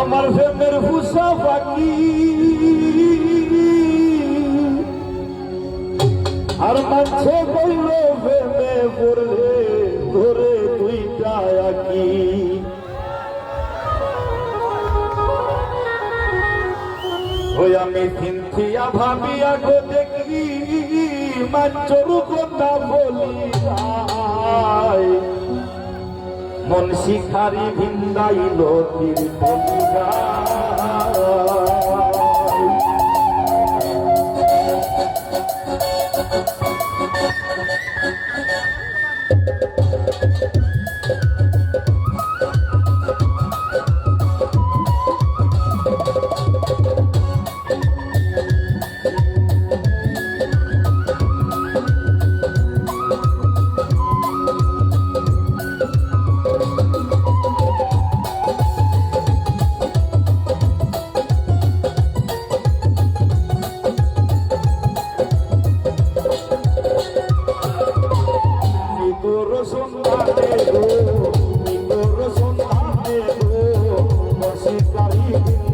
আমার প্রেমের হুসা বাকি। আর মানছে বলল প্রেমে পড়লে ধরে দুইটা আকি। ওই আমি চিন্তিয়া ভাবিয়া গো দেখি মাঞ্চর কথা বলি মন শিখারি ভিন্দাইল তীর